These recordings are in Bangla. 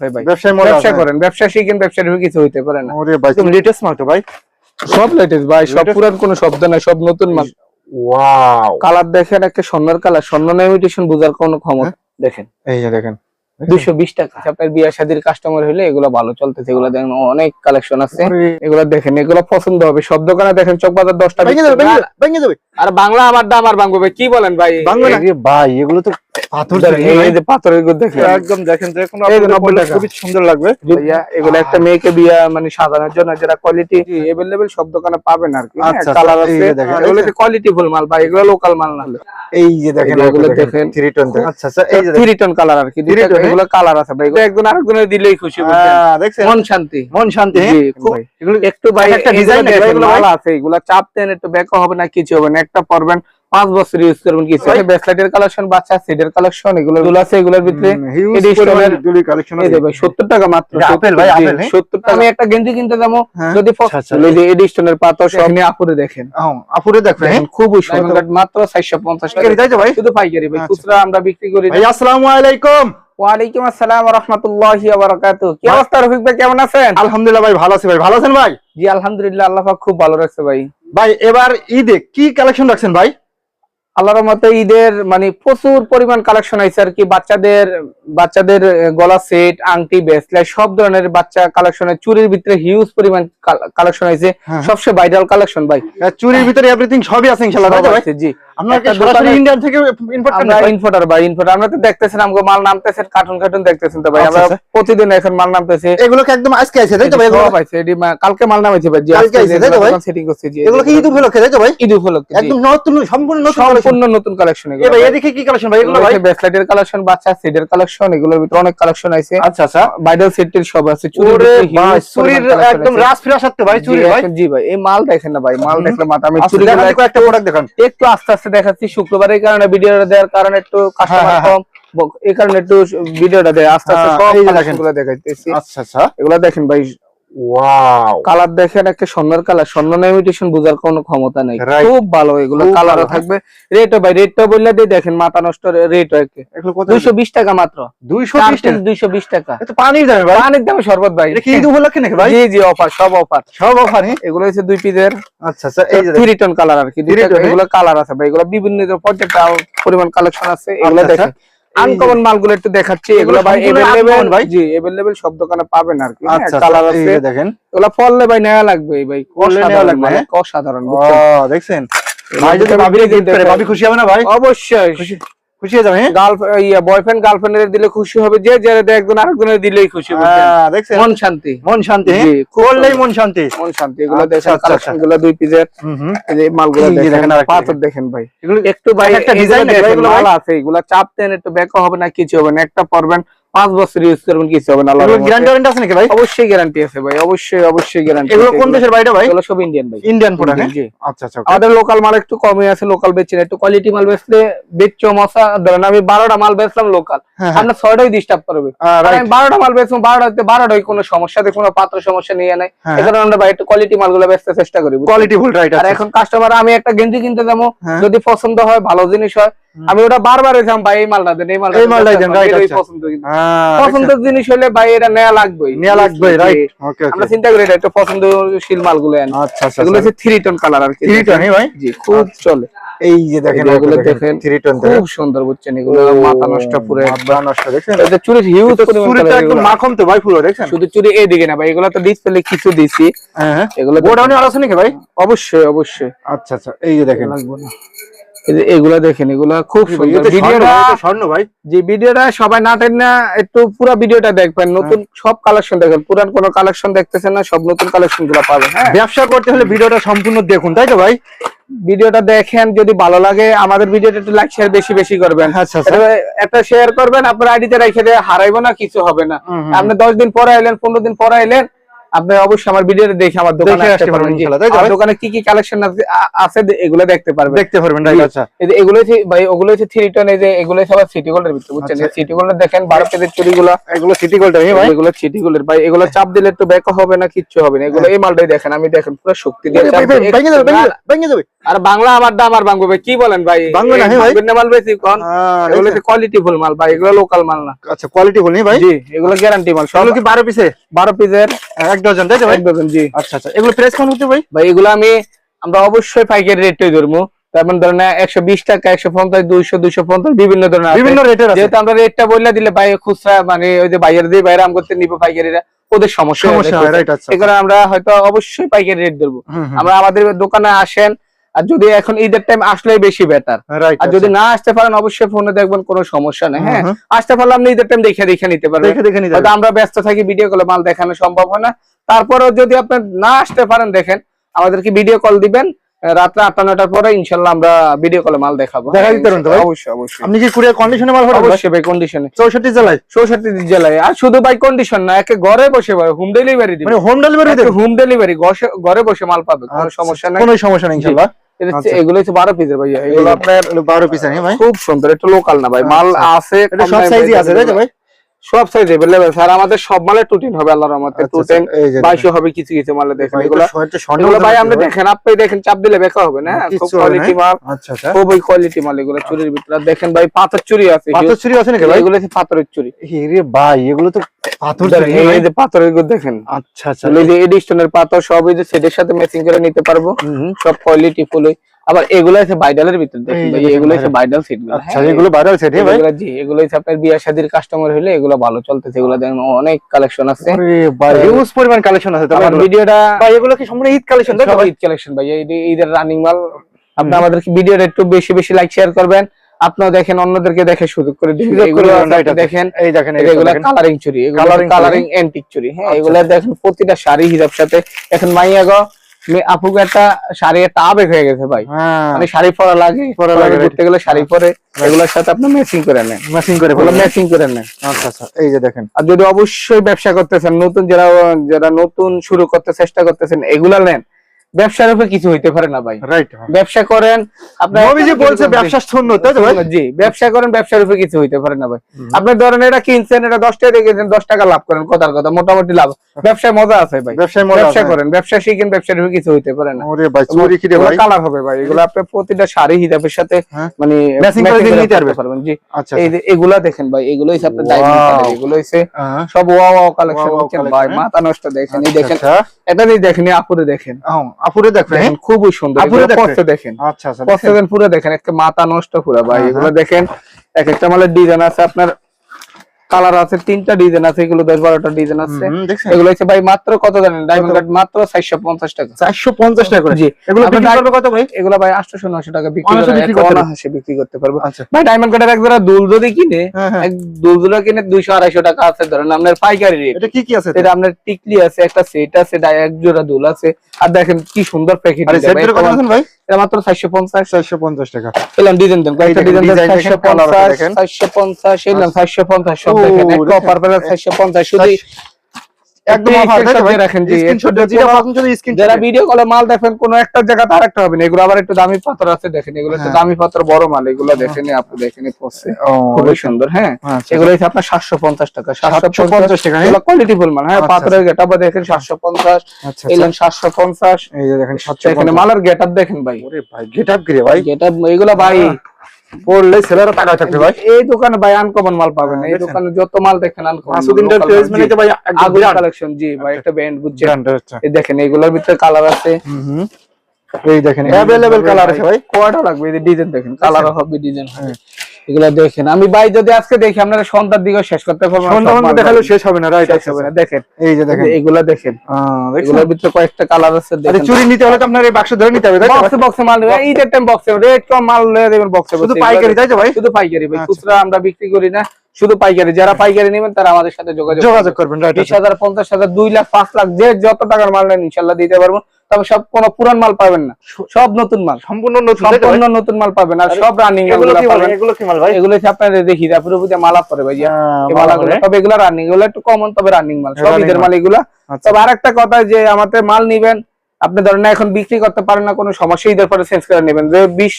ব্যবসা করেন ব্যবসা শিখেন ব্যবসার কিছু হইতে পারে না। ওরে ভাই তুমি লেটেস্ট মাল তো ভাই। সব লেটেস্ট ভাই সব পুরান কোনো শব্দ নাই সব নতুন মাল। ওয়াও। কালার দেখেন একটা স্বর্ণের কালার স্বর্ণ ইমিটেশন বোঝার কোনো ক্ষমতা দেখেন। এই যে দেখেন দুইশো বিশ টাকা। আপনার বিয়া শাদির কাস্টমার হলে এগুলো ভালো চলতেছে এগুলো দেখেন অনেক কালেকশন আছে। এগুলো দেখেন এগুলো পছন্দ হবে। সব দোকানে দেখেন চক বাজার দশটা আর বাংলা আমার দাম আর ভাই কি বলেন ভাই? বাংলা ভাই এগুলো তো পাথর এই যে পাথরেরগুলো দেখেন। একদম দেখেন যে কোনো আপনাদের 90 পরলে টাকা। খুবই সুন্দর লাগবে। ভাইয়া এগুলো একটা মেয়েকে বিয়া মানে সাজানোর জন্য যেটা কোয়ালিটি সব দোকানে পাবেন আর কি। আচ্ছা, কালার আচ্ছা, আছে। কোয়ালিটি ফুল মাল ভাই এগুলো লোকাল মাল না। এই যে দেখেন এগুলো দেখেন। আচ্ছা আচ্ছা এই যে কালার আর কি। এগুলো কালার আছে ভাই এগুলো একজন আরেকজনের দিলেই খুশি হ্যাঁ, দেখছেন? মন শান্তি মন শান্তি হ্যাঁ? জি, এগুলো একটু ভাই একটা এগুলো? আছে এগুলো চাপ দেন একটু ব্যাকও হবে না কিছু হবে না একটা পরবেন পাঁচ বছর ইউজ করবেন কিছু কালেকশন বাচ্চা সেটের কালেকশন এগুলো এগুলো আছে এগুলোর ভিতরে এই ভাই টাকা মাত্র আপেল ভাই, আপেল, হ্যাঁ? সত্তর টাকা। আমি একটা গেঞ্জি কিনতে যাব হ্যাঁ। যদি আচ্ছা, আচ্ছা। এডিশনের পাতা সব নিয়ে আপুরে দেখেন। হ্যাঁ, আপুরে হ্যাঁ? দেখেন খুবই সুন্দর। মাত্র চারশো পঞ্চাশ টাকা। তাই তো ভাই? শুধু পাইকারি ভাই আচ্ছা। খুচরা আমরা বিক্রি করি। ভাই আসসালামু আলাইকুম। ওয়ালাইকুম আসসালাম রহমতুল্লাহি বারাকাতু কি অবস্থা রফিক ভাই কেমন আছেন? আলহামদুলিল্লাহ ভাই ভালো আছি ভাই। ভালো আছেন ভাই? জি আলহামদুলিল্লাহ আল্লাহ পাক খুব ভালো রাখছে ভাই। ভাই এবার ঈদে কি কালেকশন রাখছেন ভাই? আল্লাহর মতে ঈদের মানে প্রচুর পরিমাণ কালেকশন আছে আর কি। বাচ্চাদের বাচ্চাদের গলা সেট আংটি ব্রেসলেট সব ধরনের বাচ্চা কালেকশন চুরির ভিতরে হিউজ পরিমাণ কালেকশন আছে হ্যাঁ। সবচেয়ে ভাইরাল কালেকশন ভাই। চুরির ভিতরে এভরিথিং সবই আছে ইনশাআল্লাহ জি। আপনার কি একটা সরাসরি দোকানে- ইন্ডিয়ান থেকে ইম্পোর্ট করেন আমরা ভাই? ইনফোটার ভাই ইনফোটার আমরা তো দেখতেছেন আমগো মাল নামতেছে কার্টুন কার্টুন দেখতেছেন তো ভাই। আমরা। প্রতিদিন এখন মাল নামতেছে। এগুলো কি একদম আজকে আছে তাই তো ভাই? এগুলো সব আছে, এডি মা- কালকে মাল নামাইছে ভাই আজকে আইছে, তাই তো ভাই? সেটিং করছে জি এগুলো কি ঈদ উপলক্ষে তাই তো ভাই? ঈদ উপলক্ষে একদম নতুন সম্পূর্ণ নতুন সম্পূর্ণ নতুন কালেকশন এগুলো ভাই ভাই। এদিকে কি কালেকশন ভাই? এগুলো এগুলো ভাই? ব্রেসলেটের কালেকশন বাচ্চা সেটের কালেকশন এগুলোর ভিতরে অনেক কালেকশন আছে আচ্ছা আচ্ছা। বাইডাল সেটের সব আছে huge চুরির একদম রাস ফিরা সত্য ভাই চুরি ভাই। জি ভাই এই মাল দেখেন না ভাই মাল দেখলে মাথা আমি আচ্ছা, চুরি একটা প্রোডাক্ট দেখান। একটু আস্তে আস্তে দেখাচ্ছি শুক্রবারের কারণে ভিডিওটা দেওয়ার কারণে একটু কাস্টমার হ্যাঁ, হ্যাঁ। কম এই কারণে একটু ভিডিওটা দেয় আস্তে আস্তে কম। কালেকশনগুলো দেখাইতেছি আচ্ছা আচ্ছা এগুলো দেখেন ভাই ওয়াও কালার দেখেন একটা স্বর্ণের কালার স্বর্ণ ইমিটেশন বোঝার কোনো ক্ষমতা নেই। খুব ভালো এগুলো কালারও থাকবে। রেটও ভাই রেটটা বললে দিয়ে দেখেন মাথা নষ্ট রেট একে। টাকা মাত্র। 220 টাকা? দুইশো বিশ টাকা। এত পানির দামে ভাই। পানির দামে শরবত ভাই। এটা কি ঈদ উপলক্ষে নাকি ভাই? জি জি অফার সব অফার। সব অফার এগুলো হচ্ছে দুই পিসের আচ্ছা আচ্ছা এই যে থ্রি টোন কালার আর কি। দুইটা- Three tone, এগুলো কালার আছে ভাই। এগুলো বিভিন্ন প্রত্যেকটা পরিমাণ কালেকশন আছে। এগুলো আচ্ছা, দেখেন। আনকমন মালগুলো একটু দেখাচ্ছি এগুলো ভাই अवेलेबल ভাই? জি अवेलेबल সব দোকানে পাবেন আর কি। আচ্ছা কালার আচ্ছা, এই আছে। দেখেন। এগুলো ফললে ভাই নেওয়া লাগবে ভাই। ফললে নেওয়া লাগবে, মানে, হ্যাঁ? অসাধারণ ও? দেখছেন? ভাই যদি ভাবিরে গিফট করে ভাবি খুশি হবে না ভাই? অবশ্যই। খুশি? খুশি হয়ে যাবে হ্যাঁ? গার্ল ইয়া বয়ফ্রেন্ড গার্লফ্রেন্ডের দিলে খুশি হবে যে যারা একজন আরেকজনের দিলেই খুশি বুঝছেন? হ্যাঁ, দেখছেন? মন শান্তি। মন শান্তি হ্যাঁ? করলেই মন শান্তি। মন শান্তি এগুলো আচ্ছা, দেখেন আচ্ছা, কালেকশন আচ্ছা। গুলো দুই পিসের এই যে মালগুলো দেখেন পাথর দেখেন ভাই। এগুলো একটু ভাই এক একটা দেখেন, এগুলো ভালো আছে এগুলো চাপতেন একটু ব্যাকও হবে না কিছু হবে না। একটা পরবেন পাঁচ বছর ইউজ করবেন কিছু হবে না আল্লাহর এগুলো রহমতে। গ্যারান্টি ওয়ারেন্টি আছে নাকি ভাই অবশ্যই গ্যারান্টি আছে ভাই অবশ্যই অবশ্যই গ্যারান্টি এগুলো কোন দেশের বাইরে ভাই এগুলো সব ইন্ডিয়ান ভাই ইন্ডিয়ান প্রোডাক্ট জি, জি। আচ্ছা আচ্ছা আমাদের লোকাল মাল একটু কমই আছে লোকাল বেচছি না একটু কোয়ালিটি মাল বেচলে বেচছো মশা ধরেন আমি বারোটা মাল বেচলাম লোকাল হ্যাঁ, হ্যাঁ। আপনার ছয়টাই ডিস্টার্ব করবে. আমি বারোটা মাল বেচবো বারোটাতে বারোটাই কোনো সমস্যা দেখুন পাত্র সমস্যা নিয়ে নাই হ্যাঁ। এখানে আমরা ভাই একটু কোয়ালিটি মালগুলো বেচতে চেষ্টা করি কোয়ালিটি ফুল রাইট আর এখন কাস্টমার আমি একটা গেঞ্জি কিনতে যাব হ্যাঁ। যদি পছন্দ হয় ভালো জিনিস হয় আমি ওটা বারবার এসেছিলাম ভাই এই মালটা দেন এই মালটা এই দেন, মালটাই দেন, এটাই আচ্ছা। পছন্দ হ্যাঁ পছন্দের জিনিস হলে ভাই এটা নেওয়া লাগবেই। নেওয়া লাগবে রাইট জি। ওকে আমরা চিন্তা করি এটা একটা পছন্দশীল মালগুলো আনি। আচ্ছা আচ্ছা এগুলো হচ্ছে থ্রি টোন কালার আর কি। থ্রি টোন ভাই? জি খুব চলে। এই যে দেখেন এগুলো দেখেন। দেখেন থ্রি টোন খুব সুন্দর বুঝছেন এগুলো মাথা নষ্ট পুরো মাথা নষ্ট দেখছেন? এটা চুরির হিউজ পরিমাণ চুরিটা একদম মাখন তো ভাই পুরো দেখছেন? শুধু চুরি এইদিকে না ভাই এগুলো তো ডিসপ্লে কিছু দিছি। হ্যাঁ এগুলো গোডাউনে আর আছে নাকি ভাই? অবশ্যই অবশ্যই। আচ্ছা আচ্ছা এই যে দেখেন। লাগবে না। এই এগুলা দেখেন এগুলা খুব সুন্দর। স্বর্ণ ভিডিওটা ভাই, স্বর্ণ ভাই। যে ভিডিওটা সবাই না না একটু পুরো ভিডিওটা দেখবেন। নতুন সব কালেকশন দেখবেন পুরান কোনো কালেকশন দেখতেছেন না সব নতুন কালেকশনগুলো পাবেন। হ্যাঁ। ব্যবসা করতে হলে ভিডিওটা সম্পূর্ণ দেখুন তাই তো ভাই? ভিডিওটা দেখেন যদি ভালো লাগে আমাদের ভিডিওটা একটু লাইক শেয়ার বেশি বেশি করবেন। আচ্ছা আচ্ছা। এটা একটা শেয়ার করবেন আপনার আইডিতে রেখে দিয়ে হারাইবো না কিছু হবে না। আপনি দশ দিন পরে আইলেন পনেরো দিন পরে আইলেন আপনি অবশ্যই আমার ভিডিওটা দেখে আমার দোকানে আসতে পারবেন পারবেন ইনশাআল্লাহ, তাই তো? আমার দোকানে কি কি কালেকশন আছে এগুলো দেখতে পারবেন। দেখতে পারবেন রাইট আচ্ছা। এই এগুলো হচ্ছে ভাই ওগুলো হচ্ছে থ্রি টন এই যে এগুলো আবার সিটি গোল্ডের ভিতরে বুঝছেন? আচ্ছা। সিটি গোল্ডের দেখেন বারো পেজের চুরিগুলো এগুলো সিটি গোল্ড ভাই? এগুলো সিটি গোল্ডের ভাই এগুলো চাপ দিলে একটু ব্যাক হবে না কিচ্ছু হবে না। এগুলো এই মালটাই দেখেন আমি দেখেন পুরো শক্তি দিয়ে চাপ। ভেঙে যাবে ভেঙে যাবে, আর বাংলা আমার দাম আর ভাই কি বলেন ভাই? বাংলা না, হ্যাঁ ভাই। ভাই মাল বেশি কোন? এগুলো হচ্ছে কোয়ালিটি ফুল মাল ভাই এগুলো লোকাল মাল না। আচ্ছা কোয়ালিটি বলি ভাই? জি এগুলো গ্যারান্টি মাল সব কি বারো পিসে বারো পিসের এক ডজন তাই তো ভাই? এক dozen, জি। আচ্ছা আচ্ছা। এগুলো প্রাইস কেমন হচ্ছে ভাই? ভাই এগুলো আমি আমরা অবশ্যই পাইকারি রেটই ধরবো তেমন ধরেন একশো বিশ টাকা একশো পঞ্চাশ দুইশো দুইশো পঞ্চাশ বিভিন্ন ধরনের বিভিন্ন রেটের যেহেতু আমরা রেটটা বললে দিলে ভাই খুচরা মানে ওই যে বাইরে দিয়ে বাইরে আম করতে নিবো পাইকারিরা ওদের সমস্যা সমস্যা আচ্ছা আমরা হয়তো অবশ্যই পাইকারি রেট ধরবো। আমরা আমাদের দোকানে আসেন আর যদি এখন ঈদের টাইম আসলেই বেশি বেটার আর যদি না আসতে পারেন অবশ্যই ফোনে দেখবেন কোনো সমস্যা নেই। হ্যাঁ আসতে পারলে আপনি ঈদের টাইম দেখে দেখে নিতে পারবেন। দেখে দেখে নিতে আমরা ব্যস্ত থাকি ভিডিও কলে মাল দেখানো সম্ভব হয় না। তারপরেও যদি আপনার না আসতে পারেন দেখেন আমাদেরকে ভিডিও কল দিবেন। রাত্রে আটটা নটার পরে ইনশাল্লাহ আমরা ভিডিও কলে মাল দেখাবো। দেখা দিতে পারবেন তো ভাই? অবশ্যই অবশ্যই। আপনি কি কুরিয়ার কন্ডিশনে মাল পাঠাবেন? অবশ্যই ভাই কন্ডিশনে চৌষট্টি জেলায়? চৌষট্টি জেলায়। আর শুধু বাই কন্ডিশন না একে ঘরে বসে হোম ডেলিভারি দিবে। মানে হোম ডেলিভারি দেবেন হোম ডেলিভারি ঘরে বসে মাল পাবে কোনো আচ্ছা, সমস্যা নাই। কোনো সমস্যা নেই ইনশাআল্লাহ আচ্ছা। এগুলো হচ্ছে বারো পিসের এগুলো এগুলো আপনার বারো পিস ভাই? খুব সুন্দর এটা লোকাল না ভাই মাল আচ্ছা। আছে সব সাইজই আছে তাই তো ভাই? সব সাইজ এভেলেবেল স্যার আমাদের সব মালে টুটিন হবে আল্লাহর রহমতে। টুটিন আচ্ছা, যে বাইশও হবে কিছু কিছু মালে দেখেন। এগুলো এগুলো ভাই আপনি দেখেন আপনি দেখেন চাপ দিলে বেকা হবে না? খুব কোয়ালিটি মাল আচ্ছা আচ্ছা। খুবই কোয়ালিটি মাল এগুলো চুরির ভিতরে। দেখেন ভাই পাথর চুরি আছে পাথর চুরি আছে নাকি ভাই? এগুলো কি পাথরের চুরি। রে ভাই এগুলো তো পাথর এই যে পাথরেরগুলো দেখেন। আচ্ছা আচ্ছা। এগুলো যে এডিশনের পাথর সব এই যে সেটের সাথে ম্যাচিং করে নিতে পারব। হুম, হুম। সব কোয়ালিটি ফুল আবার এগুলো আছে বাইডালের ভিতরে দেখেন ভাই। এগুলো হচ্ছে viral। বাইডাল আচ্ছা এগুলো ভাইরাল সেট ভাই। এগুলো জি এগুলো হচ্ছে আপনার বিয়া শাদীর কাস্টমার হলে এগুলো ভালো চলতেছে। এগুলো দেখেন অনেক কালেকশন আছে। আরে ভাই হিউজ পরিমাণ কালেকশন আছে। তাহলে ভিডিওটা ভাই এগুলো কি সম্পূর্ণ ঈদ কালেকশন তাই ঈদ কালেকশন ভাই। এই ঈদের রানিং মাল। আপনি আমাদের ভিডিওটা একটু বেশি বেশি লাইক শেয়ার করবেন। আপনারাও দেখেন অন্যদেরকে দেখে সুযোগ করে এগুলো। দেখেন এই দেখেন এই কালারিং চুরি এগুলো। কালারিং অ্যান্টিক চুরি। হ্যাঁ আচ্ছা, এগুলো দেখেন প্রতিটা শাড়ি হিসাব সাথে। এখন মাইয়া গো আপুকে একটা শাড়ি একটা আবেগ হয়ে গেছে ভাই। হ্যাঁ। মানে শাড়ি পরা লাগে। পরা লাগে, ঘুরতে গেলে শাড়ি পরে। এগুলোর সাথে আপনি ম্যাচিং করে নেন। ম্যাচিং করে এগুলো ম্যাচিং করে নেন। আচ্ছা আচ্ছা এই যে দেখেন। আর যদি অবশ্যই ব্যবসা করতেছেন নতুন যারা যারা নতুন শুরু করতে চেষ্টা করতেছেন এগুলা নেন। ব্যবসার উপরে কিছু হইতে পারে না ভাই। রাইট ব্যবসা করেন আপনার নবীজি বলছে ব্যবসা শূন্য তাই তো ভাই? জি ব্যবসা করেন ব্যবসার উপরে কিছু হইতে পারে না ভাই। আপনি ধরেন এটা কিনছেন এটা দশ টাকা দিয়ে কিনছেন দশ টাকা লাভ করেন কথার কথা মোটামুটি লাভ। ব্যবসায় মজা আছে ভাই। ব্যবসায় মজা ব্যবসা করেন ব্যবসা শিখেন ব্যবসার উপরে কিছু হইতে পারে না। ওরে ভাই চুরি কি রে ভাই। কালার হবে ভাই এগুলো আপনি প্রতিটা শাড়ি হিসাবের সাথে হ্যাঁ। মানে Matching করে matching নিতে পারবেন। জি। আচ্ছা এই এগুলা দেখেন ভাই এগুলো আপনার ডায়মন্ড এগুলো হ্যাঁ। সব ওয়া ওয়া কালেকশন ভাই হ্যাঁ? মাথা নষ্ট দেখেন এই আচ্ছা, দেখেন। আচ্ছা। এটা দেখেন আপুরে দেখেন। আপুরে দেখেন খুবই সুন্দর। আপুরে দেখেন? আচ্ছা আচ্ছা দেখেন। পুরো দেখেন একটা মাথা নষ্ট পুরো ভাই। হ্যাঁ, এগুলো দেখেন এক একটা মালের ডিজাইন আছে আপনার কালার আছে তিনটা ডিজাইন আছে এগুলো দশ বারোটা ডিজাইন আছে। এগুলো হচ্ছে ভাই মাত্র কত জানেন? ডায়মন্ড? কার্ড মাত্র চারশো পঞ্চাশ টাকা। চারশো পঞ্চাশ টাকা জি। এগুলো কত ভাই? এগুলো ভাই আটশো নশো টাকা বিক্রি অনায়াসে বিক্রি করতে পারব। আচ্ছা। ভাই ডায়মন্ড কার্ডের এক জোড়া দুল যদি কিনে হ্যাঁ, হ্যাঁ। এক দুল দুলা কিনে দুইশো আড়াইশো টাকা আছে ধরেন আপনার পাইকারি রেট এটা কি কি আছে? এটা আপনার টিকলি আছে একটা সেট আছে এক জোড়া দুল আছে। আর দেখেন কি সুন্দর প্যাকেট ভাই এটা মাত্র চারশো পঞ্চাশ। চারশো পঞ্চাশ টাকা। এলাম ডিজাইন দেন কয়েকটা ডিজাইন চারশো পঞ্চাশ চারশো পঞ্চাশ এলাম চারশো পঞ্চাশ দেখেন একটা শুধু একদম একটু রাখেন জি যারা ভিডিও কলে মাল দেখেন কোন হবে না। এগুলো আবার একটু দামি পাথর আছে দেখেন এগুলো একটু হ্যাঁ। দামি পাথর বড় মাল এগুলো দেখেন আপনি দেখেন এই পড়ছে খুবই সুন্দর হ্যাঁ। আচ্ছা। এগুলো হচ্ছে আপনার সাতশো পঞ্চাশ টাকা। সাতশো পঞ্চাশ টাকা, হ্যাঁ? এগুলো কোয়ালিটি ফুল মাল হ্যাঁ আচ্ছা, পাথরের গেট আপ দেখেন সাতশো পঞ্চাশ আচ্ছা সাতশো পঞ্চাশ। এই যে দেখেন সাতশো এখানে মালের গেট আপ দেখেন ভাই। ভাই গেট আপ কি রে ভাই? গেট আপ এগুলো ভাই পড়লে ছেলেরা টাকা থাকবে ভাই। এই দোকানে ভাই আনকমন মাল পাবেন। এই দোকানে যত মাল দেখেন আনকমন মাসুদিনটার মানে ভাই কালেকশন জি ভাই একটা ব্যান্ড বুঝছেন? এই দেখেন এগুলোর ভিতরে কালার আছে। হুম এই দেখেন অ্যাভেলেবল কালার আছে ভাই। কয়টা লাগবে? এই ডিজাইন দেখেন কালার হবে ডিজাইন হবে। এগুলা দেখেন। আমি ভাই যদি আজকে দেখি আপনারা সন্ধ্যার দিকে শেষ করতে পারব সন্ধ্যা ভাই শেষ হবে না রাইট শেষ হবে না। দেখেন এই যে দেখেন। এগুলা দেখেন। এগুলোর ভিতরে কয়েকটা কালার আছে দেখেন। চুরি নিতে হলে তো আপনার এই বাক্স ধরে নিতে হবে বক্সে বক্সে মাল নেবে ঈদের টাইম বক্সে রেট কম মাল লয়ে দেবেন বক্সে শুধু পাইকারি তাই তো ভাই? শুধু পাইকারি ভাই আচ্ছা। খুচরা আমরা বিক্রি করি না শুধু পাইকারি। যারা পাইকারি নেবেন তারা আমাদের সাথে যোগাযোগ যোগাযোগ করবেন বিশ হাজার পঞ্চাশ হাজার দুই লাখ পাঁচ লাখ যে যত টাকার মাল নেন ইনশাল্লাহ দিতে পারব। তবে সব কোনো পুরান মাল পাবেন না। সব নতুন মাল। সম্পূর্ণ নতুন? সম্পূর্ণ মাল পাবেন। আর সব রানিং এগুলো কি মাল এগুলো কি মাল ভাই? এগুলো কি আপনার দেখি তারপরে বুঝে মালা পরে ভাই এই মালাগুলো। করে। তবে এগুলো রানিং এগুলো একটু কমন তবে রানিং মাল। সব ঈদের মাল। এগুলো। আচ্ছা। তবে আরেকটা কথা যে আমাদের মাল নিবেন আপনি ধরেন এখন বিক্রি করতে পারেন না কোনো সমস্যা ঈদের পরে চেঞ্জ করে নেবেন। যে বিশ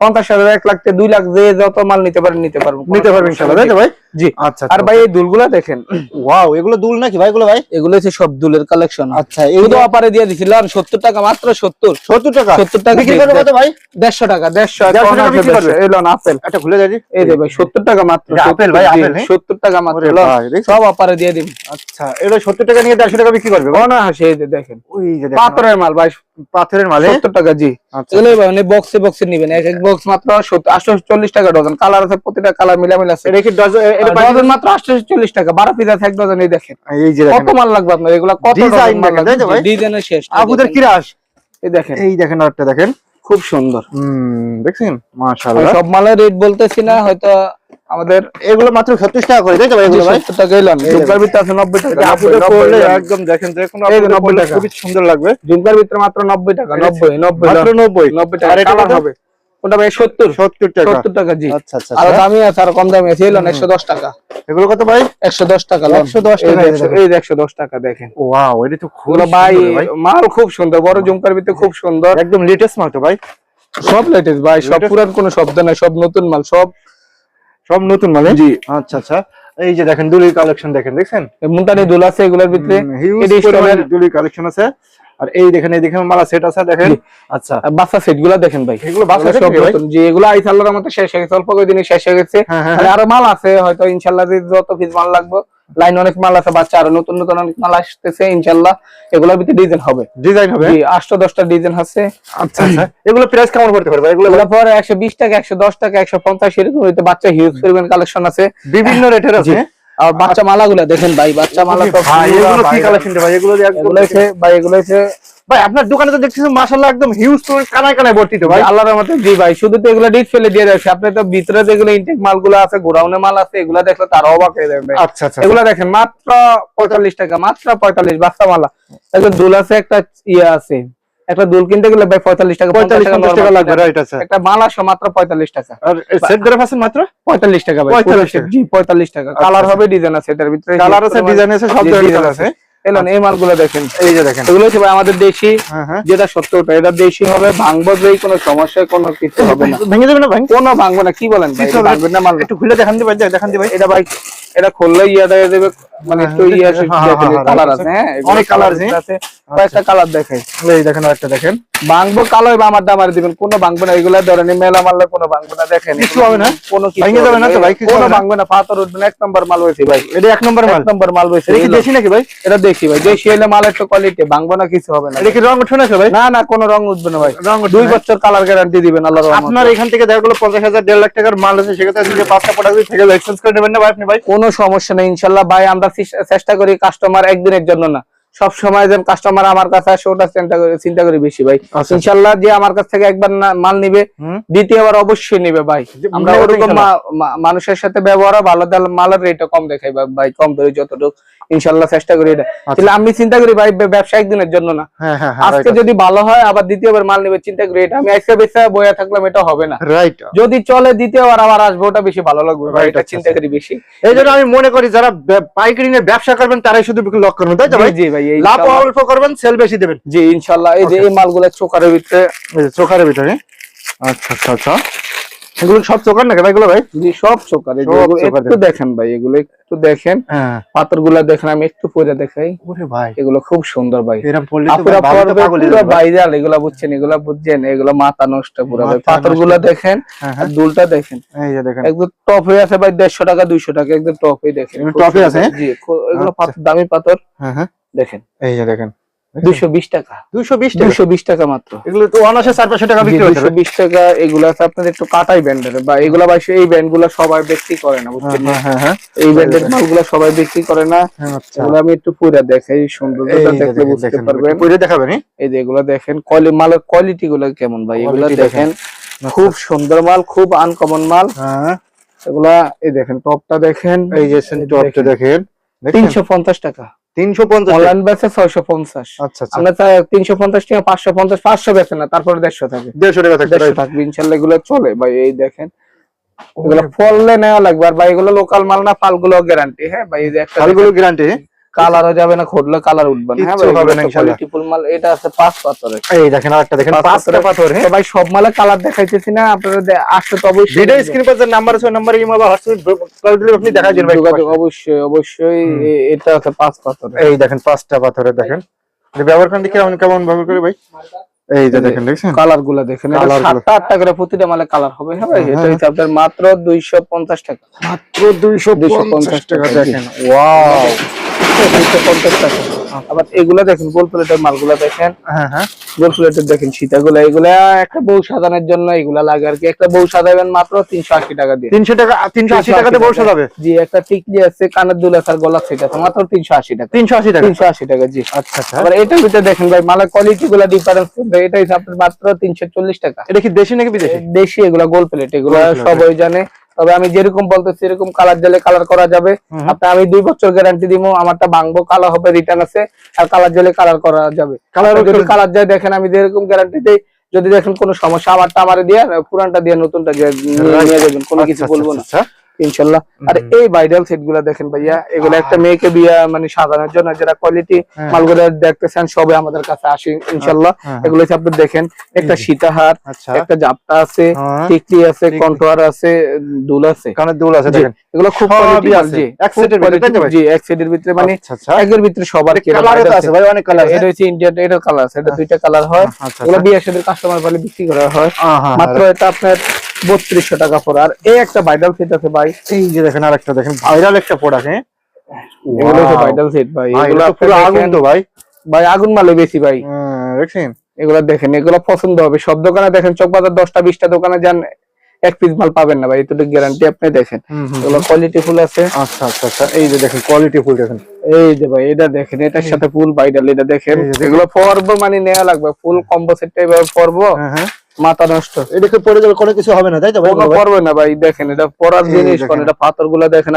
পঞ্চাশ হাজার এক লাখ দুই লাখ যে যত মাল নিতে পারেন নিতে পারবেন। কোনো নিতে পারবেন তাই তো ভাই? জি। আচ্ছা আর ভাই এই দুলগুলা দেখেন। ওয়াও এগুলো দুল নাকি ভাই এগুলো ভাই? এগুলো হচ্ছে সব দুলের কালেকশন আচ্ছা শুধু অপারে দিয়ে দিছিলাম সত্তর টাকা মাত্র সত্তর। 70 টাকা? সত্তর টাকা বিক্রি করবে কত ভাই? দেড়শো টাকা দেড়শো 150 টাকা বিক্রি করবে? এলো না আপেল। একটা খুলে যাই এই সত্তর টাকা মাত্র আপেল ভাই, আপেল? সত্তর টাকা মাত্র? সব অপারে দিয়ে দিন। আচ্ছা এগুলো 70 টাকা নিয়ে 150 টাকা বিক্রি করবে যে দেখেন, পাথরের মাল ভাই পাথরের মালে? সত্তর টাকা জি। আচ্ছা। এগুলো মানে বক্সে বক্সে নিবেন। এক এক বক্স মাত্র আটশো চল্লিশ টাকা ডজন কালার আছে প্রতিটা কালার মিলামিলা আছে। এটা কি ডজন এটা ডজন মাত্র আটশো চল্লিশ টাকা। বারো পিস আছে এক ডজন এই দেখেন। এই যে কত মাল লাগবে আপনার? এগুলো কত ডজন দেখেন, ভাই? ডিজাইনের শেষ। এই আপুদের কি রাস? এই দেখেন। এই দেখেন আরেকটা দেখেন। খুব সুন্দর। হুম দেখছেন? মাশাআল্লাহ। সব মালের রেট বলতেছি না হয়তো আমাদের এগুলো মাত্র 70 টাকা করে তাই তো এগুলো ভাই? সত্তর টাকা জুমকার ভিতরে আছে নব্বই টাকা। একদম দেখেন যে কোনো 90 টাকা। সুন্দর লাগবে। জুমকার ভিতরে মাত্র নব্বই টাকা নব্বই নব্বই মাত্র 90 নব্বই। আর টাকা। এটা কত? হবে? ওটা ভাই? সত্তর। 70 টাকা। টাকা জি। আচ্ছা আচ্ছা আর আচ্ছা। দামি আছে আর কম দামি আছে। এলেন একশো দশ টাকা। এগুলো কত ভাই? একশো দশ টাকা লন। 110 টাকা এই একশো- দেখেন। এই যে একশো দশ টাকা দেখেন। ওয়াও এটা তো খুব ভাই মাল খুব সুন্দর বড় জুমকার ভিতরে খুব সুন্দর। একদম লেটেস্ট মাল তো ভাই। সব লেটেস্ট ভাই সব? পুরান কোনো শব্দ নাই সব নতুন মাল সব সব নতুন মানে জি আচ্ছা আচ্ছা। এই যে দেখেন দুলির কালেকশন দেখেন দেখছেন? মুন্তানি দুল আছে এগুলোর ভিতরে দুলির কালেকশন আছে। আর এই দেখেন এই দেখেন মালা সেট আছে দেখেন। আচ্ছা। আর বাচ্চা সেটগুলা দেখেন ভাই। এগুলো বাচ্চা সব নতুন। জি এগুলো আইস আল্লাহর মতো শেষ হয়ে গেছে অল্প কয়েকদিনে শেষ হয়ে গেছে। আর হ্যাঁ, মানে আরও মাল আছে হয়তো ইনশাল্লাহ যত পিস মাল লাগবে লাইন অনেক মাল আছে বাচ্চা আরও নতুন নতুন অনেক মাল আসতেছে ইনশাল্লাহ এগুলোর ভিতরে ডিজাইন হবে। ডিজাইন হবে? আটশো দশটা ডিজাইন আছে। আচ্ছা আচ্ছা। এগুলো প্রাইস কেমন করতে পারবে এগুলো পরে একশো বিশ টাকা একশো দশ টাকা একশো পঞ্চাশ এরকম বাচ্চা হিউজ পরিমাণ কালেকশন আছে। বিভিন্ন রেটের আছে। আর বাচ্চা মালাগুলা দেখেন ভাই বাচ্চা মালা তো ভাই এগুলো কি কালেকশন ভাই? এগুলো ভাই এগুলো হচ্ছে ভাই আপনার দোকানে তো দেখতেছেন মাশাআল্লাহ একদম হিউজ তো কানায় কানায় ভর্তি তো ভাই। আল্লাহর রহমতে। জি ভাই শুধু তো এগুলো ডিসপ্লে দিয়ে রাখছি। আপনি তো ভিতরে যেগুলো ইনটেক মালগুলো আছে গোডাউনে মাল আছে এগুলো দেখলে তার অবাক হয়ে যাবে আচ্ছা আচ্ছা এগুলো দেখেন মাত্র পঁয়তাল্লিশ টাকা মাত্র পঁয়তাল্লিশ বাচ্চা মালা। একটা দুল আছে একটা ইয়ে আছে। একটা দুল কিনতে গেলে ভাই পঁয়তাল্লিশ টাকা 45 50 50 টাকা লাগবে রাইট আছে একটা মালা মাত্র পঁয়তাল্লিশ টাকা। আর সেট ধরে পাচ্ছেন মাত্র? পঁয়তাল্লিশ টাকা ভাই। 45 টাকা। জি পঁয়তাল্লিশ টাকা। কালার আচ্ছা। হবে ডিজাইন আছে এটার ভিতরে কালার আছে ডিজাইন আছে সব design আছে। এলেন এই মালগুলো দেখেন। এই যে দেখেন। এগুলো হচ্ছে ভাই আমাদের দেশি হ্যাঁ হ্যাঁ। যেটা সত্তরটা এটা দেশি হবে ভাঙবো যেই কোনো সমস্যা কোনো কিছু হবে না। ভেঙে না ভাই? কোনো ভাঙবো না কি বলেন ভাই? কিছু না। না মাল একটু খুলে দেখান দি ভাই দেখান দি ভাই। এটা ভাই এটা যাবে মানে একটু ইয়ে হ্যাঁ, হ্যাঁ, হ্যাঁ, কালার আছে হ্যাঁ অনেক colour আছে। আছে। কয়েকটা কালার দেখাই। এই দেখেন একটা দেখেন। ভাঙবো কালো আমার দাম আর দিবেন কোনো ভাঙবো না এগুলা ধরেন মেলা মারলে কোনো ভাঙবো না দেখেন। কিছু হবে না? কোনো কিছু ভেঙে যাবে না তো ভাই, কোনো না? ভাঙবে না পাথর উঠবে না এক নম্বর মাল হয়েছে ভাই। এটা এক নম্বর মাল? এক নম্বর মাল হয়েছে এটা কি দেশি নাকি ভাই? এটা দেখি ভাই দেশি তো কোয়ালিটি ভাঙবো না কিছু হবে না। এটা কি রং উঠে না ভাই? না না কোনো রং উঠবে না ভাই। রং দুই বছর কালার গ্যারান্টি দিবেন আল্লাহর রহমতে। আপনার এখান থেকে দেখা গেলো পঞ্চাশ হাজার দেড় লাখ টাকার মাল আছে সেক্ষেত্রে পাঁচটা প্রোডাক্ট থেকে এক্সচেঞ্জ করে নেবেন না ভাই আপনি ভাই? কোনো সমস্যা নেই ইনশাল্লাহ। ভাই আমরা চেষ্টা করি কাস্টমার একদিনের জন্য না। সব সময় যেন কাস্টমার আমার কাছে আসে ওটা চিন্তা করি চিন্তা করি বেশি ভাই। আচ্ছা। ইনশাল্লাহ যে আমার কাছ থেকে একবার মাল নিবে দ্বিতীয়বার অবশ্যই নিবে ভাই। আমরা ওরকম মানুষের সাথে ব্যবহার ভালো তাহলে মালের রেটও কম দেখাই ভাই, কম ধরে যতটুকু। ইনশাল্লাহ চেষ্টা করি এটা। তাহলে আমি চিন্তা করি ভাই বে- ব্যবসা একদিনের জন্য না। হ্যাঁ হ্যাঁ হ্যাঁ আজকে যদি ভালো হয় আবার দ্বিতীয়বার মাল নিবে চিন্তা করি এটা। আমি আজকে বেচা বইয়া থাকলাম এটা হবে না। রাইট যদি চলে দ্বিতীয়বার আবার আসব ওটা বেশি ভালো লাগবে ভাই এটা আচ্ছা, চিন্তা করি বেশি। এই জন্য আমি মনে করি যারা পাইকারি নিয়ে ব্যবসা করবেন তারাই শুধু লক্ষ্য করবেন তাই তো ভাই? জি ভাই এই লাভ ইনশাল্লাহ। অল্প করবেন সেল বেশি দেবেন। জি ইনশাল্লাহ। এই যে এই মালগুলো চোকারের ভিতরে। ভিতরে। আচ্ছা আচ্ছা আচ্ছা। এগুলো সব চোখার নাকি এগুলো ভাই? জি সব চোকার। একটু দেখেন। ভাই এগুলো একটু দেখেন। হ্যাঁ। পাথরগুলা দেখেন আমি একটু পরে দেখাই। ওরে ভাই। এগুলো খুব সুন্দর ভাই। হয়ে পুরো যাবে এগুলা বুঝছেন এগুলা বুঝছেন এগুলো মাথা নষ্ট পুরো ভাই। পাথর। গুলা দেখেন হ্যাঁ হ্যাঁ। দুলটা দেখেন। এই যে দেখেন। একদম টপ হয়ে আছে ভাই দেড়শো টাকা দুইশো টাকা একদম টপ হয়ে দেখেন। এ সুন্দর। আছে? জি এগুলো। পাথর দামি পাথর। হ্যাঁ হ্যাঁ। দেখেন। এই যে দেখেন। দুইশো বিশ টাকা। দুশো বিশ টাকা। দুইশো বিশ টাকা মাত্র। এগুলো তো অনাসে চার পাঁচশো টাকা বিক্রি দুইশো বিশ টাকা এগুলো আছে আপনাদের একটু কাটাই ব্যান্ডের বা এগুলা ভাই এই ব্যান্ডগুলো সবাই বিক্রি করে না বুঝছেন হ্যাঁ হ্যাঁ হ্যাঁ। এই ব্যান্ডের মালগুলো সবাই বিক্রি করে না। আচ্ছা। এগুলো আমি একটু পুরা দেখাই সৌন্দর্যটা দেখলে বুঝতে পারবেন। একটু দেখাবেন এই? যে এগুলো দেখেন কোয়ালি মালের কোয়ালিটি গুলো কেমন ভাই? এগুলো দেখেন। দেখেন। খুব সুন্দর মাল খুব আনকমন মাল। হ্যাঁ। এগুলা এই দেখেন টপটা দেখেন। এই যে টপটা দেখেন। দেখেন। তিনশো পঞ্চাশ টাকা। তিনশো পঞ্চাশ অনলাইন ছয়শো পঞ্চাশ। আচ্ছা আচ্ছা। আমরা তিনশো পঞ্চাশ টাকা পাঁচশো পঞ্চাশ পাঁচশো বেচে না তারপরে দেড়শো থাকে। দেড়শো টাকা থাকবে দেড়শো থাকবে ইনশাল্লাহ এগুলো চলে। ভাই এই দেখেন এগুলো ফললে নেওয়া লাগবে। আর ভাই এগুলো লোকাল মাল না ফালগুলো গ্যারান্টি হ্যাঁ ভাই এই যে একটা শালগুলো গ্যারান্টি কালারও যাবে না খুঁড়লে কালার উঠবে না। হ্যাঁ ভাই হবে না তো ইনশাল্লাহ। মাল এটা আছে পাঁচ পাথরের। এই দেখেন আরেকটা দেখেন পাঁচ পাথর হ্যাঁ? ভাই সব মালে কালার দেখাইতেছি না আপনারা আসলে তো অবশ্যই ভিডিও স্ক্রিন পাশে নাম্বার আছে নাম্বারে ইমো বা হোয়াটসঅ্যাপ আপনি দেখা দিন ভাই। অবশ্যই অবশ্যই এটা আছে পাঁচ পাথরের। এই দেখেন পাঁচটা পাথরে দেখেন। ব্যবহার করেন দেখি কেমন কেমন ব্যবহার করে ভাই। এই যে দেখেন দেখছেন? কালারগুলা দেখেন সাতটা আটটা করে প্রতিটা মালে কালার হবে হ্যাঁ ভাই? এটা হ্যাঁ। হচ্ছে আপনার মাত্র দুইশো পঞ্চাশ টাকা। মাত্র দুইশো 250 টাকা টাকা, দেখেন। ওয়াও। দুইশো পঞ্চাশ টাকা আবার এগুলা দেখেন গোল প্লেটের মালগুলা দেখেন। হ্যাঁ হ্যাঁ। গোল প্লেটের দেখেন সীতাগুলা এগুলা একটা বউ সাজানোর জন্য এগুলা লাগে আর কি। একটা বউ সাজাবেন মাত্র তিনশো আশি টাকা দিয়ে। তিনশো টাকা তিনশো আশি টাকাতে বসে যাবে জি একটা টিকলি আছে কানের দুল আছে আর গলা সেট আছে মাত্র তিনশো আশি টাকা। তিনশো আশি টাকা? তিনশো আশি টাকা জি। আচ্ছা আচ্ছা। আবার এটার ভিতরে দেখেন ভাই মালের কোয়ালিটি গুলা ডিফারেন্স এটা মাত্র তিনশো চল্লিশ টাকা। এটা কি দেশি নাকি বিদেশি? দেশি এগুলা গোল প্লেট এগুলা সবাই জানে। তবে আমি যেরকম বলতেছি এরকম কালার দিলে কালার করা যাবে। আপনার আপনি আমি দুই বছর গ্যারান্টি দিব আমারটা ভাঙবো কালো হবে রিটার্ন আছে আর কালার জলে কালার করা যাবে। কালার যদি কালার যায় দেখেন আমি যেরকম গ্যারান্টি দিই যদি দেখেন কোনো সমস্যা আমারটা আমার দিয়ে পুরানটা দিয়ে নতুনটা নিয়ে যাবেন কোনো কিছু আচ্ছা, বলব না। আচ্ছা, ইনশাল্লাহ। আর এই ভাইরাল সেটগুলা দেখেন ভাইয়া এগুলো একটা মেয়েকে বিয়া মানে সাজানোর জন্য যারা কোয়ালিটি হ্যাঁ। মালগুলো দেখতেছেন সবে আমাদের কাছে আসে ইনশাল্লাহ। হ্যাঁ, এগুলো হচ্ছে আপনি দেখেন একটা সীতাহার আচ্ছা। একটা জাপটা আছে হ্যাঁ। টিকলি আছে। কন্ট্রোয়ার আছে দুল আছে। কানের দুল আছে দেখেন। এগুলো খুব কোয়ালিটি আছে। এক সেটের ভিতরে? জি এক সেটের ভিতরে মানে আচ্ছা আচ্ছা। একের ভিতরে সবার কালার আছে ভাই অনেক কালার এটা হচ্ছে ইন্ডিয়ান এটা কালার আছে এটা দুইটা কালার হয়। এগুলো বিয়ে সাথে কাস্টমার বলে বিক্রি করা হয়। মাত্র এটা আপনার বত্রিশশো টাকা পর আর এই একটা ভাইরাল সেট আছে ভাই। এই যে দেখেন আরেকটা দেখেন ভাইরাল একটা প্রোডাক্ট হ্যাঁ? এগুলো ভাইরাল সেট ভাই। এগুলো পুরো আগুন তো ভাই। ভাই আগুন মালে বেশি ভাই। হুম, দেখছেন? এগুলো দেখেন এগুলো পছন্দ হবে। সব দোকানে দেখেন চক বাজার দশটা বিশটা দোকানে যান এক পিস মাল পাবেন না ভাই। এতটুকু গ্যারান্টি আপনি দেখেন। এগুলো কোয়ালিটি ফুল আছে। আচ্ছা আচ্ছা আচ্ছা। এই যে দেখেন কোয়ালিটি ফুল দেখেন। এই যে ভাই এটা দেখেন এটার সাথে ফুল ভাইরাল এটা দেখেন। এগুলো পরবো মানে নেওয়া লাগবে। ফুল কম্বো সেট এভাবে পরবো হ্যাঁ হ্যাঁ। মাথা নষ্ট। এটাকে পরে যাবে কোনো কিছু হবে না তাই তো ভাই? কোনো না ভাই দেখেন এটা এই জিনিস কোন এটা পাথরগুলা দেখেন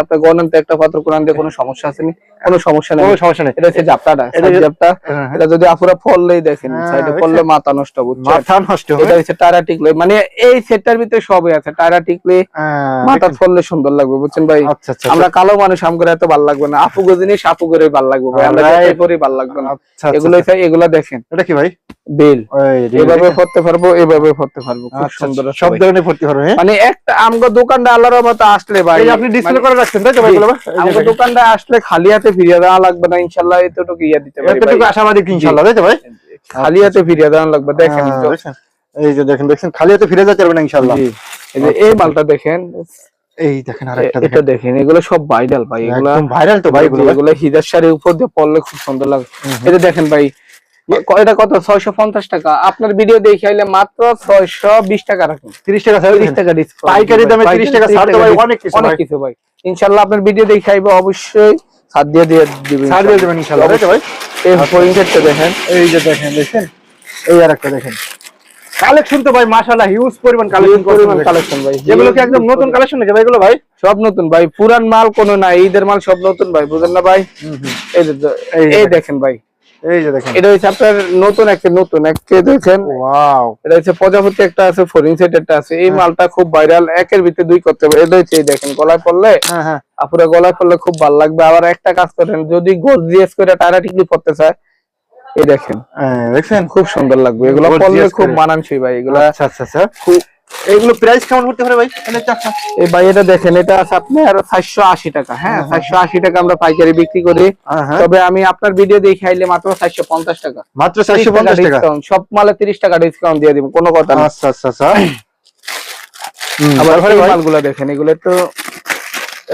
একটা পাথর কোরআন দিয়ে কোনো সমস্যা আছে নি? কোনো সমস্যা নেই। কোনো সমস্যা নেই। এটা হচ্ছে জাপটাটা এটা জাপটা হ্যাঁ, হ্যাঁ। এটা যদি আপুরা পড়লেই দেখেন হ্যাঁ, সাইডে পড়লে মাথা নষ্ট বুঝছেন? মাথা নষ্ট এটা হচ্ছে টিকলে মানে এই সেটটার ভিতরে সবই আছে টিকলে মাথা ফললে সুন্দর লাগবে বুঝছেন ভাই? আচ্ছা আচ্ছা আমরা কালো মানুষ আম করে এত ভালো লাগবে না। আপু গো জিনিস আপু করে ভালো লাগবে ভাই আমরা করি ভালো লাগবে না। আচ্ছা আচ্ছা, এগুলো এগুলো দেখেন। এটা কি ভাই? বেল। এভাবে পড়তে পারব এভাবে পড়তে পারব খুব আচ্ছা, সুন্দর আচ্ছা, সব ধরনের ভর্তি হবে হ্যাঁ? মানে একটা আমগো দোকানটা আল্লাহর মতো আসলে ভাই আপনি ডিসপ্লে মানে করে রাখছেন তাই তো ভাই আমগো দেখেন। দোকানটা আসলে খালি হাতে ফিরিয়ে দেওয়া লাগবে না ইনশাল্লাহ এতটুকু ইয়া দিতে পারি এতটুকু আশাবাদী ইনশাআল্লাহ তাই তো ভাই? খালি হাতে ফিরিয়ে দেওয়া লাগবে দেখেন হ্যাঁ, দেখছেন? এই যে দেখেন দেখছেন? খালি হাতে ফিরে যেতে পারবেন ইনশাআল্লাহ। এই যে এই মালটা দেখেন এই দেখেন আরেকটা দেখেন এটা দেখেন। এগুলো সব ভাইরাল ভাই এগুলা একদম ভাইরাল তো ভাই এগুলো হিজার শাড়ির উপর দিয়ে পরলে খুব সুন্দর লাগে এটা দেখেন ভাই এটা কত? ছয়শো পঞ্চাশ টাকা। আপনার ভিডিও দেখে আইলে মাত্র ছয়শো বিশ টাকা রাখুন। 30 টাকা তিরিশ টাকা ডিসকাউন্ট পাইকারি দামে 30 টাকা ছাড় তো ভাই অনেক কিছু অনেক কিছু ভাই। ইনশাল্লাহ আপনার ভিডিও দেখে আইবে অবশ্যই। ছাড় দিয়ে দিয়ে দিবেন ছাড় দিয়ে দেবেন ইনশাআল্লাহ তাই ভাই। এই পয়েন্টটা দেখেন। এই যে দেখেন দেখেন। এই আরেকটা দেখেন। কালেকশন তো ভাই মাশাআল্লাহ হিউজ পরিমাণ কালেকশন পরিমাণ কালেকশন ভাই। এগুলো কি একদম নতুন কালেকশন নাকি ভাই এগুলো ভাই? সব নতুন ভাই। পুরান মাল কোনো না ঈদের মাল সব নতুন ভাই। বুঝেন না ভাই? এই। দেখেন ভাই। এই যে দেখেন। এটা হচ্ছে আপনার নতুন একটা নতুন একটা দেখেন। ওয়াও। এটা হচ্ছে প্রজাপতি একটা আছে ফরিন সেট একটা আছে। এই মালটা খুব ভাইরাল একের ভিতরে দুই করতে এটা হচ্ছে দেখেন গলায় পড়লে হ্যাঁ হ্যাঁ। আপুরে গলায় পড়লে খুব ভালো লাগবে। আবার একটা কাজ করেন যদি গোল জিএস করে টায়ারা টিকলি পড়তে চায় এই দেখেন। হ্যাঁ, দেখছেন? খুব সুন্দর লাগবে। এগুলো পড়লে খুব। মানানসই ভাই এগুলো আচ্ছা আচ্ছা আচ্ছা। খুব এইগুলো প্রাইস কেমন করতে পারে ভাই? এই ভাই এটা দেখেন এটা আছে আপনার চারশো আশি টাকা হ্যাঁ? চারশো আশি টাকা আমরা পাইকারি বিক্রি করি। হ্যাঁ হ্যাঁ। তবে আমি আপনার ভিডিও দেখে আইলে মাত্র চারশো পঞ্চাশ টাকা। মাত্র 450 টাকা সব মালে তিরিশ টাকা ডিসকাউন্ট দিয়ে দিব কোনো কথা না আচ্ছা আচ্ছা আচ্ছা। আবার মালগুলা দেখেন এগুলো তো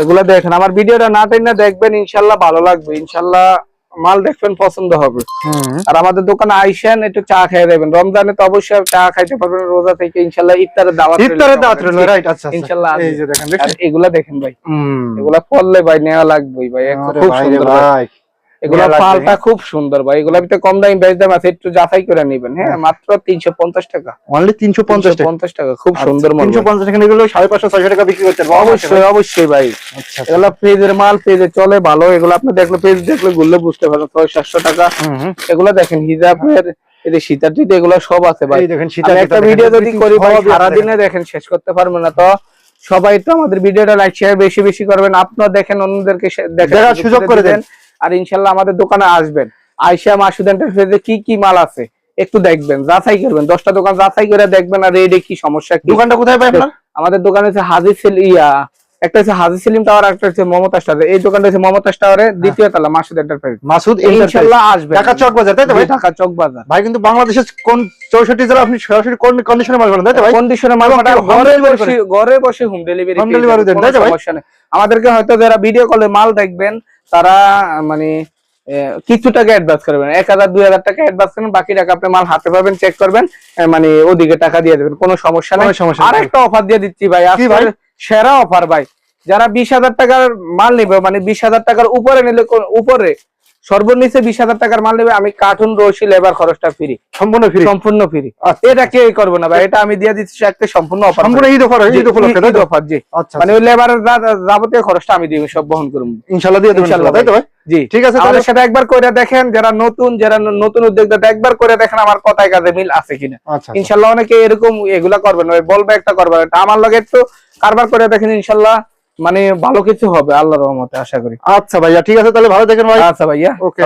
এগুলা দেখেন আমার ভিডিওটা না টেনে দেখবেন ইনশাল্লাহ ভালো লাগবে ইনশাল্লাহ মাল দেখবেন পছন্দ হবে। আর আমাদের দোকানে আইসেন একটু চা খেয়ে দেবেন। রমজানে তো অবশ্যই চা খাইতে পারবেন রোজা থেকে ইনশাল্লাহ ইফতারের দাওয়াত রইল ইফতারের দাওয়াত আমাদের। রাইট আচ্ছা আচ্ছা। ইনশাল্লাহ এই যে দেখেন এগুলা দেখেন ভাই। এগুলা পড়লে ভাই নেওয়া লাগবে ভাই খুব সুন্দর ভাই। এগুলো পালটা হ্যাঁ। খুব সুন্দর ভাই। এগুলো ভিতরে কম দামি বেশ দাম আছে একটু যাচাই করে নেবেন হ্যাঁ? মাত্র তিনশো পঞ্চাশ টাকা। অনলি টাকা। পঞ্চাশ টাকা খুব সুন্দর মাল তিনশো পঞ্চাশ টাকা এগুলো সাড়ে পাঁচশো ছয়শো টাকা বিক্রি করতে অবশ্যই অবশ্যই ভাই। আচ্ছা এগুলো পেজের মাল পেজে চলে ভালো। এগুলো আপনি দেখলে পেজ দেখলে ঘুরলে বুঝতে পারবেন ছয় সাতশো টাকা। হুম, হুম। এগুলো দেখেন হিজাবের এই যে সীতার যদি এগুলো সব আছে ভাই। দেখেন সীতার একটা ভিডিও যদি করি ভাই দেখেন। শেষ করতে পারব না তো। সবাই তো আমাদের ভিডিওটা লাইক শেয়ার বেশি বেশি করবেন। আপনারা দেখেন অন্যদেরকে দেখার সুযোগ করে দেন। আর ইনশাল্লাহ আমাদের দোকানে আসবেন। আইসা মাসুদ এন্টারপ্রাইজে কি কি মাল আছে? একটু দেখবেন যাচাই করবেন। দশটা দোকান যাচাই করে দেখবেন আর রেডে কি সমস্যা কি। দোকানটা কোথায় পাই আপনার? আমাদের দোকানে হচ্ছে হাজি সেল ইয়া একটা হচ্ছে হাজি সেলিম টাওয়ার একটা হচ্ছে মমতাজ টাওয়ার। এই দোকানটা হচ্ছে মমতাজ টাওয়ারে দ্বিতীয় তলা মাসুদ এন্টারপ্রাইজ মাসুদ ইনশাআল্লাহ আসবেন। ঢাকা চক বাজার তাই তো ভাই? ঢাকা চক বাজার। ভাই কিন্তু বাংলাদেশের কোন চৌষট্টি জেলা আপনি সরাসরি কোন কন্ডিশনে মাল করেন তাই তো ভাই? কন্ডিশনে মাল ঘরে বসে ঘরে বসে হোম ডেলিভারি Home delivery দেন, তাই তো ভাই? আমাদেরকে হয়তো যারা ভিডিও কলে মাল দেখবেন তারা মানে কিছু টাকা অ্যাডভান্স করবেন এক হাজার দুই হাজার টাকা অ্যাডভান্স করবেন বাকি টাকা আপনি মাল হাতে পাবেন চেক করবেন মানে ওদিকে টাকা দিয়ে দেবেন কোনো সমস্যা নেই। সমস্যা আর একটা অফার দিয়ে দিচ্ছি ভাই ভাই? সেরা অফার ভাই। যারা বিশ হাজার টাকার মাল নিবে মানে বিশ হাজার টাকার উপরে নিলে উপরে সর্বনিচে বিশ হাজার টাকার মাল নেবে আমি কার্টুন রশি লেবার খরচটা ফ্রি সম্পূর্ণ ফ্রি সম্পূর্ণ ফ্রি আচ্ছা। এটা কেউ করবে না ভাই এটা আমি দিয়ে দিচ্ছি একটা সম্পূর্ণ অফার সম্পূর্ণ ঈদ অফার ঈদ অফার জি। আচ্ছা মানে ওই লেবারের যাবতীয় খরচটা আমি দিব সব বহন করব ইনশাআল্লাহ দিয়ে ইনশাআল্লাহ তাই তো ভাই। জি। ঠিক আছে তাহলে সাথে একবার করে দেখেন যারা নতুন যারা নতুন উদ্যোক্তা একবার করে দেখেন আমার কথায় কাজে মিল আছে কিনা। আচ্ছা ইনশাল্লাহ অনেকে এরকম এগুলা করবেন বলবে একটা করবে একটা আমার লগে একটু কারবার করে দেখেন ইনশাল্লাহ মানে ভালো কিছু হবে আল্লাহর রহমতে আশা করি। আচ্ছা ভাইয়া ঠিক আছে তাহলে ভালো দেখেন ভাই। আচ্ছা ভাইয়া ওকে